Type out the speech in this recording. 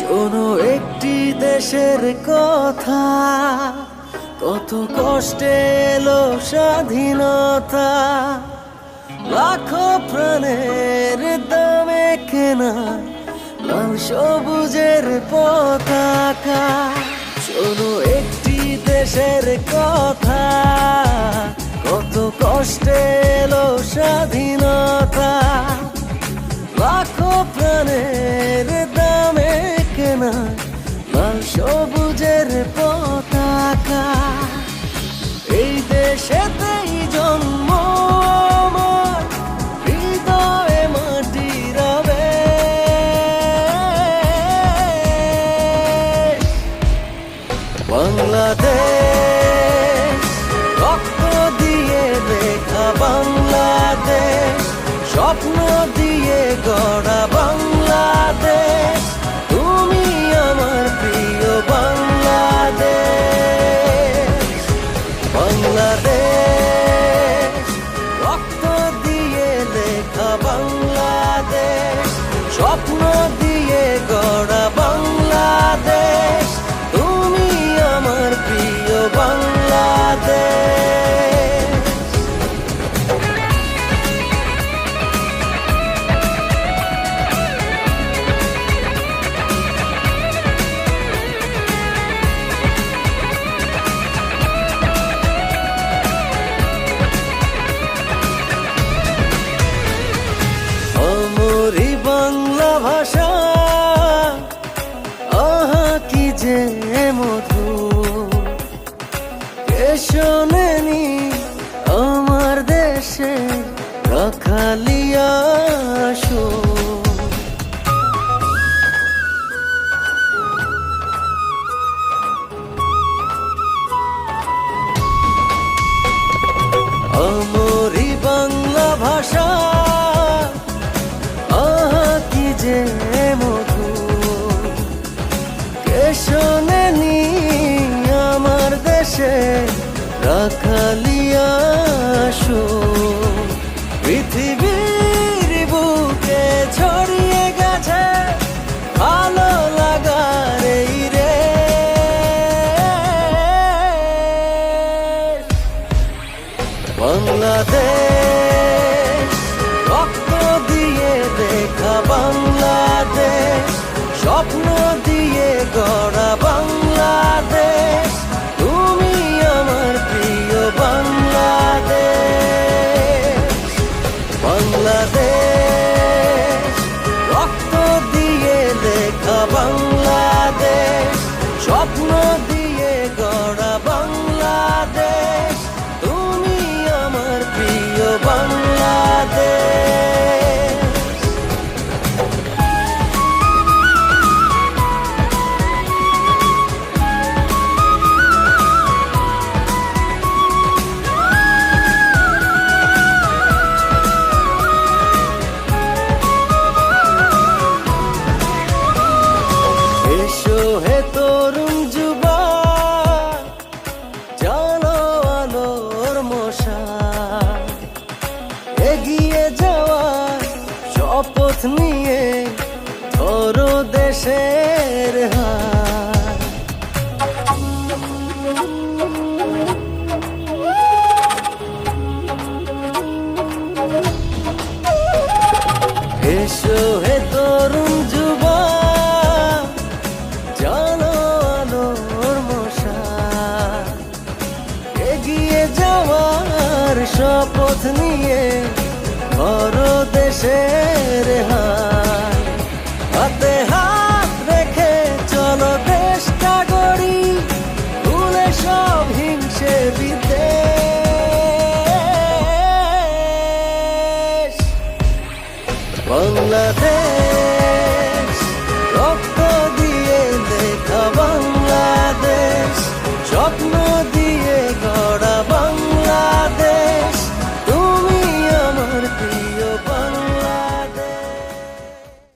কোনো একটি দেশের কথা। কত কষ্টে এলো স্বাধীনতা। লাখো প্রাণের দামে কেনা লাল সবুজের পতাকা। শোনো একটি দেশের কথা। কত কষ্টে এলো স্বাধীনতা। cheta স্বপ্ন দিয়ে গড়া। ভাষা। আহা কি যে মধু। কে আমার দেশে রাখালিয়া কে শোনেনি আমার দেশে রাখালিয়া। পৃথিবীর বুকে ছড়িয়ে গেছে ভালো লাগার রে বাংলাদেশ, রক্ত দিয়ে লেখা বাংলাদেশ, স্বপ্ন স্বপ্ন নিয়ে ধরো দেশের হাত এসো হে তরুণ যুবা, জানো আলোর মশা। এগিয়ে যাওয়ার শপথ নিয়ে করো দেশের হাই হাত রেখে চলো দেশটা গড়ি ভুলে সব হিংসে বিদে বাংলাদেশ